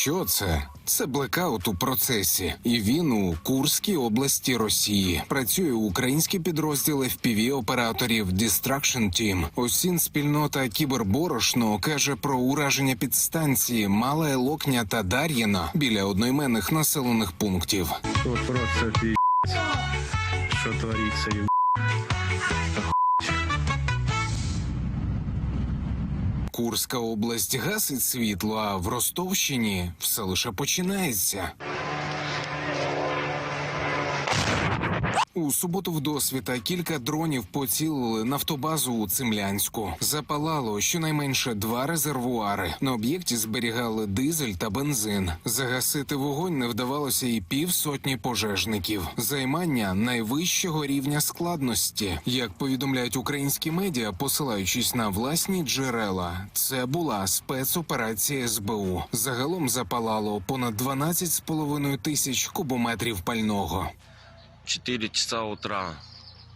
Що це? Це блекаут у процесі, і він у Курській області Росії. Працює український підрозділ fpv операторів Distraction Team. Осін спільнота Кіберборошно каже про ураження підстанції Мале Локня та Дар'їна біля одноіменних населених пунктів. Просто пи***ц. Что творится, Курська область гасить світло, а в Ростовщині все лише починається. У суботу в досвіта кілька дронів поцілили нафтобазу у Цимлянську. Запалало щонайменше два резервуари. На об'єкті зберігали дизель та бензин. Загасити вогонь не вдавалося і півсотні пожежників. Займання найвищого рівня складності. Як повідомляють українські медіа, посилаючись на власні джерела, це була спецоперація СБУ. Загалом запалало понад 12,5 тисяч кубометрів пального. 4 часа утра,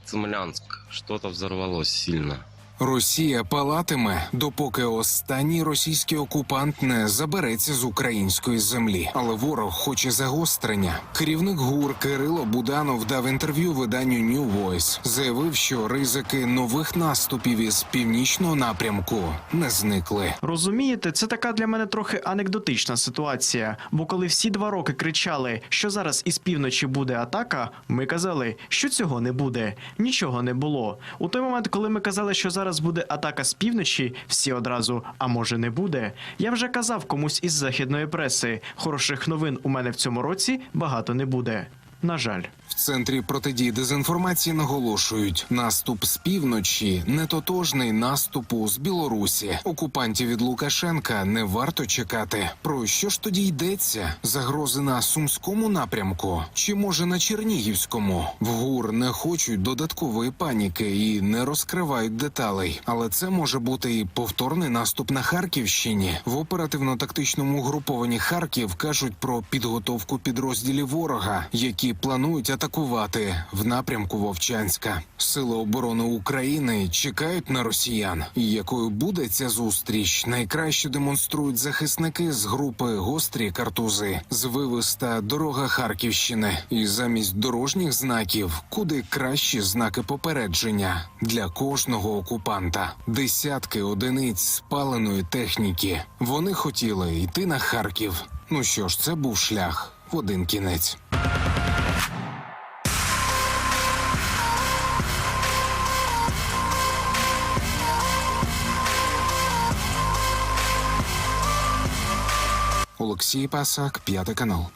Цимлянск, что-то взорвалось сильно. Росія палатиме, допоки останній російський окупант не забереться з української землі. Але ворог хоче загострення. Керівник ГУР Кирило Буданов дав інтерв'ю виданню New Voice. Заявив, що ризики нових наступів із північного напрямку не зникли. Розумієте, це така для мене трохи анекдотична ситуація. Бо коли всі два роки кричали, що зараз із півночі буде атака, ми казали, що цього не буде. Нічого не було. У той момент, коли ми казали, що зараз буде атака з півночі, всі одразу, а може не буде. Я вже казав комусь із західної преси. Хороших новин у мене в цьому році багато не буде. На жаль. В центрі протидії дезінформації наголошують, наступ з півночі не тотожний наступу з Білорусі. Окупантів від Лукашенка не варто чекати. Про що ж тоді йдеться? Загрози на сумському напрямку чи може на Чернігівському? В ГУР не хочуть додаткової паніки і не розкривають деталей. Але це може бути і повторний наступ на Харківщині. В оперативно-тактичному груповані Харків кажуть про підготовку підрозділів ворога, які планують атакувати в напрямку Вовчанська. Сили оборони України чекають на росіян. Якою буде ця зустріч, найкраще демонструють захисники з групи гострі картузи, звивиста дорога Харківщини. І замість дорожніх знаків, куди кращі знаки попередження для кожного окупанта. Десятки одиниць спаленої техніки. Вони хотіли йти на Харків. Ну що ж, це був шлях в один кінець. Олексій Пасак, п'ятий канал.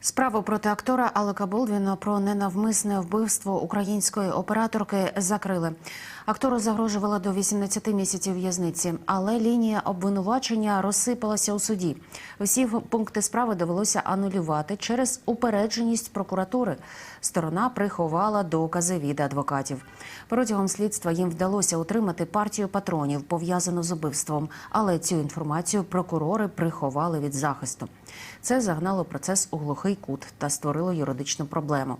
Справу проти актора Алека Болдвіна про ненавмисне вбивство української операторки закрили. Актору загрожувала до 18 місяців в'язниці, але лінія обвинувачення розсипалася у суді. Всі пункти справи довелося анулювати через упередженість прокуратури. Сторона приховала докази від адвокатів. Протягом слідства їм вдалося отримати партію патронів, пов'язану з убивством, але цю інформацію прокурори приховали від захисту. Це загнало процес у глухий кут та створило юридичну проблему.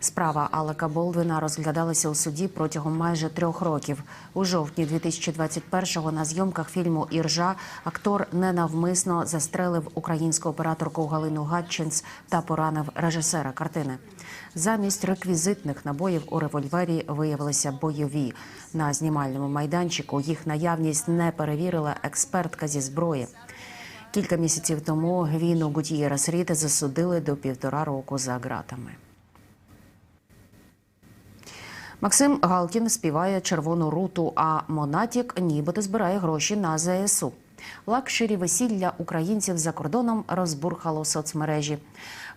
Справа Алека Болдвіна розглядалася у суді протягом майже трьох років. У жовтні 2021-го на зйомках фільму Іржа актор ненавмисно застрелив українську операторку Галину Гатчинс та поранив режисера картини. Замість реквізитних набоїв у револьвері виявилися бойові. На знімальному майданчику їх наявність не перевірила експертка зі зброї. Кілька місяців тому Гвіну Гутієрас Ріт засудили до півтора року за ґратами. Максим Галкін співає червону руту, а Монатік нібито збирає гроші на ЗСУ. Лакшері весілля українців за кордоном розбурхало соцмережі.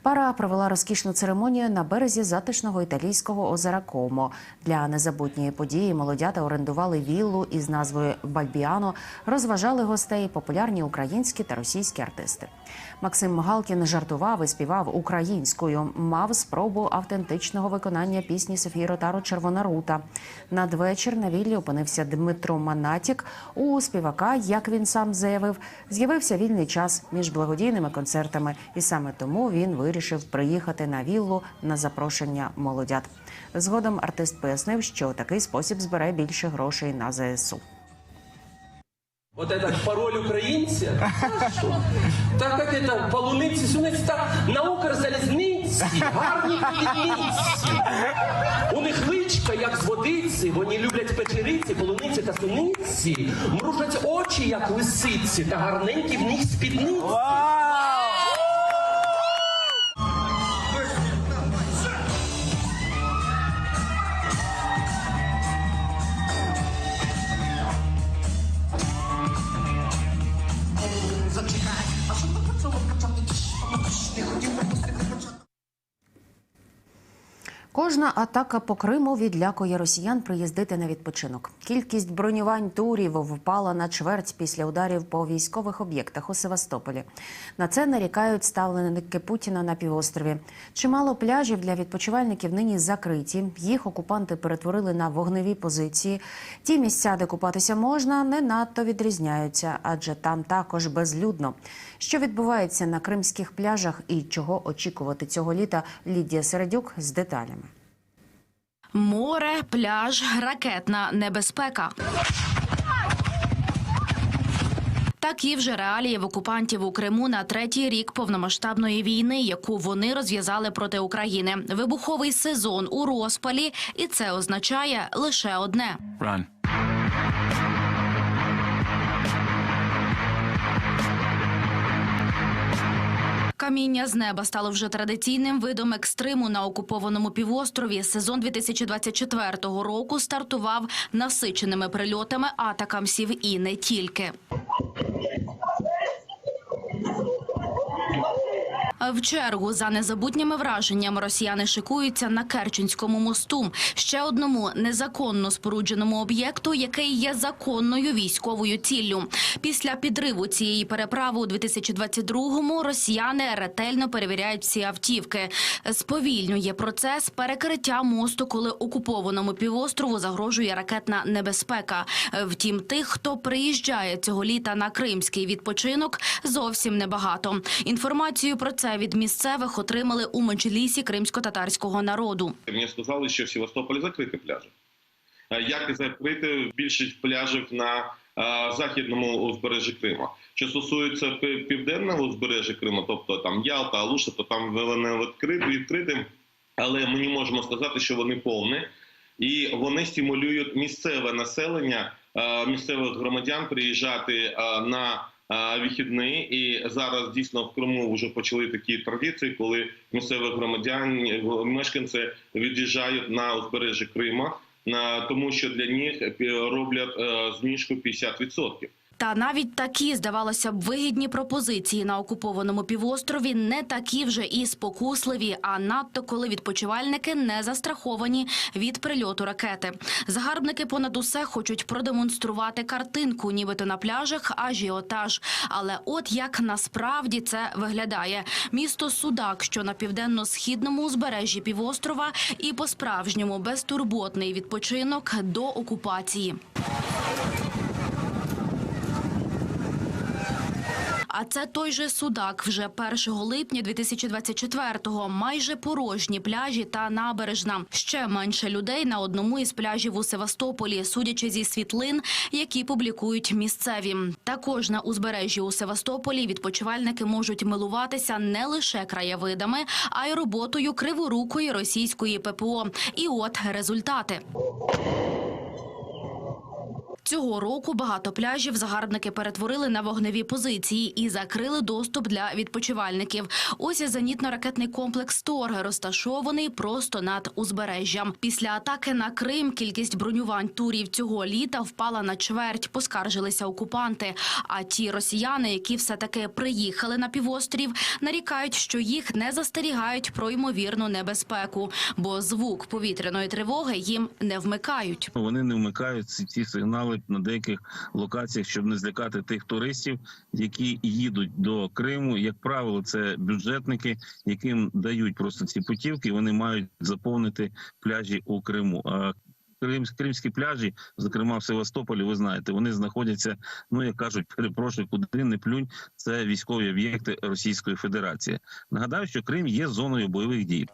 Пара провела розкішну церемонію на березі затишного італійського озера Комо. Для незабутньої події молодята орендували віллу із назвою Бальбіано, розважали гостей популярні українські та російські артисти. Максим Галкін жартував і співав українською. Мав спробу автентичного виконання пісні Софії Ротару Червона рута. Надвечір на віллі опинився Дмитро Манатік. У співака, як він сам заявив, з'явився вільний час між благодійними концертами, і саме тому він вирішив приїхати на віллу на запрошення молодят. Згодом артист пояснив, що такий спосіб збере більше грошей на ЗСУ. Вот этот пароль українця. Так як это полуниці, суниці, так на Укрзалізниці, гарні полуниці. У них личка, як з водиці, вони люблять печериці, полуниці та суниці. Мружать очі, як лисиці, та гарненькі в них спідниці. Кожна атака по Криму відлякує росіян приїздити на відпочинок. Кількість бронювань турів впала на чверть після ударів по військових об'єктах у Севастополі. На це нарікають ставленики Путіна на півострові. Чимало пляжів для відпочивальників нині закриті. Їх окупанти перетворили на вогневі позиції. Ті місця, де купатися можна, не надто відрізняються, адже там також безлюдно. Що відбувається на кримських пляжах і чого очікувати цього літа? Лідія Середюк з деталями. Море, пляж, ракетна небезпека. Такі вже реалії в окупантів у Криму на третій рік повномасштабної війни, яку вони розв'язали проти України. Вибуховий сезон у розпалі, і це означає лише одне: Run. Каміння з неба стало вже традиційним видом екстриму на окупованому півострові. Сезон 2024 року стартував насиченими прильотами атакамсів і не тільки. В чергу за незабутніми враженнями росіяни шикуються на Керченському мосту, ще одному незаконно спорудженому об'єкту, який є законною військовою ціллю. Після підриву цієї переправи у 2022-му росіяни ретельно перевіряють всі автівки. Сповільнює процес перекриття мосту, коли окупованому півострову загрожує ракетна небезпека. Втім, тих, хто приїжджає цього літа на кримський відпочинок, зовсім небагато. Інформацію про це від місцевих отримали у меджлісі кримсько-татарського народу. Мені сказали, що в Севастополі закриті пляжі. Як закрити більшість пляжів на західному узбережжі Криму. Що стосується південного узбережжя Криму, тобто там Ялта, Алуша, то там відкриті, відкриті, але ми не можемо сказати, що вони повні. І вони стимулюють місцеве населення, місцевих громадян приїжджати на е, вихідні. І зараз дійсно в Криму вже почали такі традиції, коли місцеві громадян, мешканці від'їжджають на узбережжя Крима, тому що для них роблять е, знижку 50%. Та навіть такі, здавалося б, вигідні пропозиції на окупованому півострові не такі вже і спокусливі, а надто коли відпочивальники не застраховані від прильоту ракети. Загарбники понад усе хочуть продемонструвати картинку, нібито на пляжах ажіотаж. Але от як насправді це виглядає: місто Судак, що на південно-східному узбережжі півострова, і по-справжньому безтурботний відпочинок до окупації. А це той же судак вже 1 липня 2024-го. Майже порожні пляжі та набережна. Ще менше людей на одному із пляжів у Севастополі, судячи зі світлин, які публікують місцеві. Також на узбережжі у Севастополі відпочивальники можуть милуватися не лише краєвидами, а й роботою криворукої російської ППО. І от результати. Цього року багато пляжів загарбники перетворили на вогневі позиції і закрили доступ для відпочивальників. Ось і зенітно-ракетний комплекс Торг розташований просто над узбережжям. Після атаки на Крим кількість бронювань турів цього літа впала на чверть. Поскаржилися окупанти. А ті росіяни, які все таки приїхали на півострів, нарікають, що їх не застерігають про ймовірну небезпеку, бо звук повітряної тривоги їм не вмикають. Вони не вмикають ці, ці сигнали на деяких локаціях, щоб не злякати тих туристів, які їдуть до Криму. Як правило, це бюджетники, яким дають просто ці путівки. Вони мають заповнити пляжі у Криму. А Крим, кримські пляжі, зокрема в Севастополі, ви знаєте, вони знаходяться. Ну як кажуть, перепрошую, куди не плюнь. Це військові об'єкти Російської Федерації. Нагадаю, що Крим є зоною бойових дій.